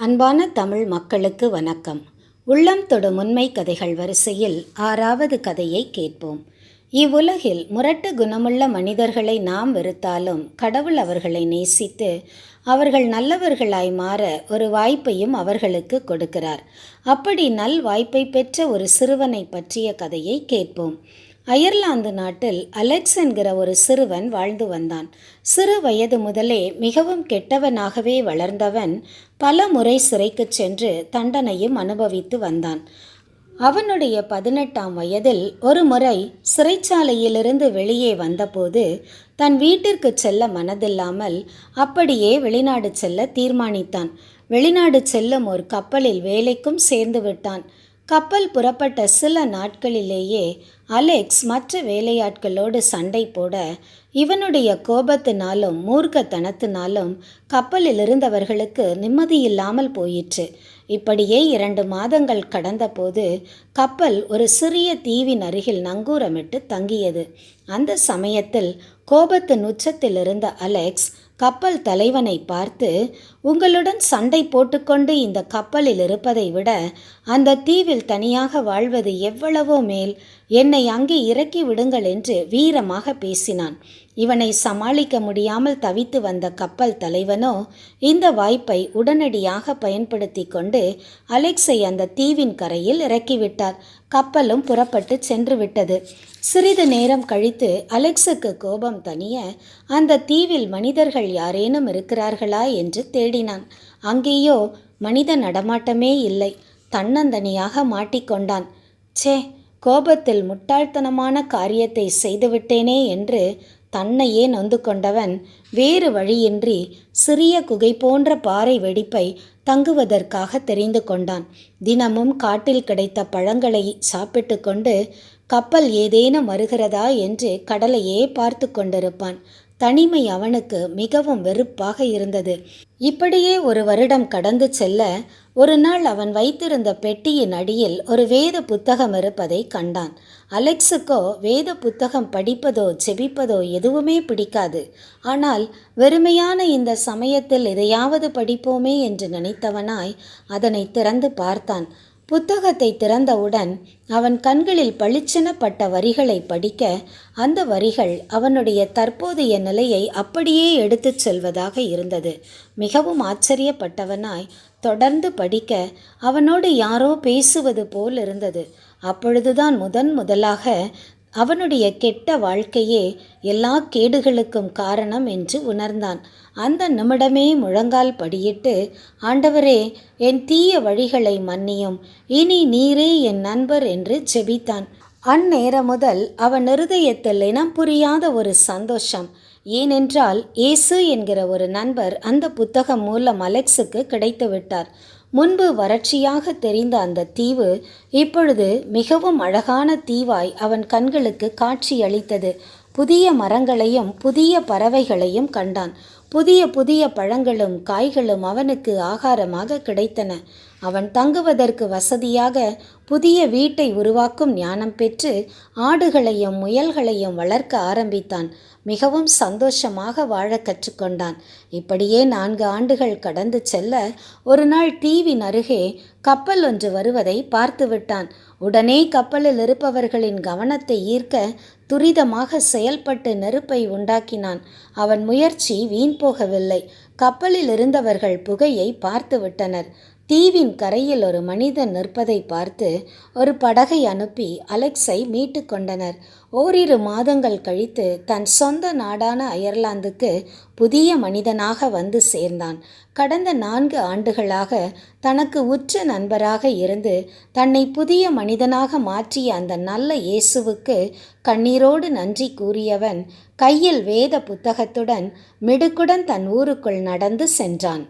அன்பான தமிழ் மக்களுக்கு வணக்கம். உள்ளம் தொடும் உண்மை கதைகள் வரிசையில் ஆறாவது கதையை கேட்போம். இவ்வுலகில் முரட்டு குணமுள்ள மனிதர்களை நாம் வெறுத்தாலும் கடவுள் அவர்களை நேசித்து அவர்கள் நல்லவர்களாய் மாற ஒரு வாய்ப்பையும் அவர்களுக்கு கொடுக்கிறார். அப்படி நல் வாய்ப்பை பெற்ற ஒரு சிறுவனை பற்றிய கதையை கேட்போம். அயர்லாந்து நாட்டில் அலெக்ஸ் என்கிற ஒரு சிறுவன் வாழ்ந்து வந்தான். சிறு வயது முதலே மிகவும் கெட்டவனாகவே வளர்ந்தவன் பல முறை சிறைக்குச் சென்று தண்டனையும் அனுபவித்து வந்தான். அவனுடைய பதினெட்டாம் வயதில் ஒரு முறை சிறைச்சாலையிலிருந்து வெளியே வந்தபோது தன் வீட்டிற்கு செல்ல மனதில்லாமல் அப்படியே வெளிநாடு செல்ல தீர்மானித்தான். வெளிநாடு செல்லும் ஒரு கப்பலில் வேலைக்கும் சேர்ந்து விட்டான். கப்பல் புறப்பட்ட சில நாட்களிலேயே அலெக்ஸ் மற்ற வேலையாட்களோடு சண்டை போட இவனுடைய கோபத்தினாலும் மூர்க்கத்தனத்தினாலும் கப்பலில் இருந்தவர்களுக்கு நிம்மதியில்லாமல் போயிற்று. இப்படியே இரண்டு மாதங்கள் கடந்தபோது கப்பல் ஒரு சிறிய தீவின் அருகில் நங்கூரமிட்டு தங்கியது. அந்த சமயத்தில் கோபத்தின் உச்சத்தில் இருந்த அலெக்ஸ் கப்பல் தலைவனை பார்த்து உங்களுடன் சண்டை போட்டுக்கொண்டு இந்த கப்பலில் இருப்பதை விட அந்த தீவில் தனியாக வாழ்வது எவ்வளவோ மேல் என்னை அங்கே இறக்கி விடுங்கள் என்று வீரமாக பேசினான். இவனை சமாளிக்க முடியாமல் தவித்து வந்த கப்பல் தலைவனோ இந்த வாய்ப்பை உடனடியாக பயன்படுத்தி கொண்டு அலெக்ஸை அந்த தீவின் கரையில் இறக்கிவிட்டார். கப்பலும் புறப்பட்டு சென்று விட்டது சிறிது நேரம் கழித்து அலெக்ஸுக்கு கோபம் தனிய அந்த தீவில் மனிதர்கள் யாரேனும் இருக்கிறார்களா என்று தேடினான். அங்கேயோ மனித நடமாட்டமே இல்லை. தன்னந்தனியாக மாட்டிக்கொண்டான். ச்சே கோபத்தில் முட்டாள்தனமான காரியத்தை செய்துவிட்டேனே என்று தன்னையே நொந்து கொண்டவன் வேறு வழியின்றி சிறிய குகை போன்ற பாறை வெடிப்பை தங்குவதற்காக தெரிந்து கொண்டான். தினமும் காட்டில் கிடைத்த பழங்களை சாப்பிட்டு கொண்டு கப்பல் ஏதேனும் வருகிறதா? என்று கடலையே பார்த்து கொண்டிருப்பான். தனிமை அவனுக்கு மிகவும் வெறுப்பாக இருந்தது. இப்படியே ஒரு வருடம் கடந்து செல்ல ஒரு நாள் அவன் வைத்திருந்த பெட்டியின் அடியில் ஒரு வேத புத்தகம் இருப்பதை கண்டான். அலெக்ஸுக்கோ வேத புத்தகம் படிப்பதோ செபிப்பதோ எதுவுமே பிடிக்காது. ஆனால் வெறுமையான இந்த சமயத்தில் எதையாவது படிப்போமே என்று நினைத்தவனாய் அதனை திறந்து பார்த்தான். புத்தகத்தை திறந்தவுடன் அவன் கண்களில் பளிச்செனப்பட்ட வரிகளை படிக்க அந்த வரிகள் அவனுடைய தற்போதைய நிலையை அப்படியே எடுத்துச் செல்வதாக இருந்தது. மிகவும் ஆச்சரியப்பட்டவனாய் தொடர்ந்து படிக்க அவனோடு யாரோ பேசுவது போல் இருந்தது. அப்பொழுதுதான் முதன் முதலாக அவனுடைய கெட்ட வாழ்க்கையே எல்லா கேடுகளுக்கும் காரணம் என்று உணர்ந்தான். அந்த நிமிடமே முழங்கால் படியிட்டு ஆண்டவரே என் தீய வழிகளை மன்னியும். இனி நீரே என் நண்பர் என்று செபித்தான் அந்நேரம் முதல் அவன் இருதயத்தில் இனம் புரியாத ஒரு சந்தோஷம். ஏனென்றால் இயேசு என்கிற ஒரு நண்பர் அந்த புத்தகம் மூலம் அலெக்ஸுக்கு கிடைத்து விட்டார் முன்பு வறட்சியாக தெரிந்த அந்த தீவு இப்பொழுது மிகவும் அழகான தீவாய் அவன் கண்களுக்கு காட்சியளித்தது. புதிய மரங்களையும் புதிய பறவைகளையும் கண்டான். புதிய புதிய பழங்களும் காய்களும் அவனுக்கு ஆகாரமாக கிடைத்தன. அவன் தங்குவதற்கு வசதியாக புதிய வீட்டை உருவாக்கும் ஞானம் பெற்று ஆடுகளையும் முயல்களையும் வளர்க்க ஆரம்பித்தான். மிகவும் சந்தோஷமாக வாழ கற்றுக்கொண்டான். இப்படியே நான்கு ஆண்டுகள் கடந்து செல்ல ஒரு நாள் தீவின் அருகே கப்பல் ஒன்று வருவதை பார்த்து விட்டான். உடனே கப்பலில் இருப்பவர்களின் கவனத்தை ஈர்க்க துரிதமாக செயல்பட்டு நெருப்பை உண்டாக்கினான். அவன் முயற்சி வீண் போகவில்லை. கப்பலில் இருந்தவர்கள் புகையை பார்த்து விட்டனர். தீவின் கரையில் ஒரு மனிதன் நிற்பதை பார்த்து ஒரு படகை அனுப்பி அலெக்ஸை மீட்டு கொண்டனர். ஓரிரு மாதங்கள் கழித்து தன் சொந்த நாடான அயர்லாந்துக்கு புதிய மனிதனாக வந்து சேர்ந்தான். கடந்த நான்கு ஆண்டுகளாக தனக்கு உற்ற நண்பராக இருந்து தன்னை புதிய மனிதனாக மாற்றிய அந்த நல்ல இயேசுவுக்கு கண்ணீரோடு நன்றி கூறியவன் கையில் வேத புத்தகத்துடன் மிடுக்குடன் தன் ஊருக்குள் நடந்து சென்றான்.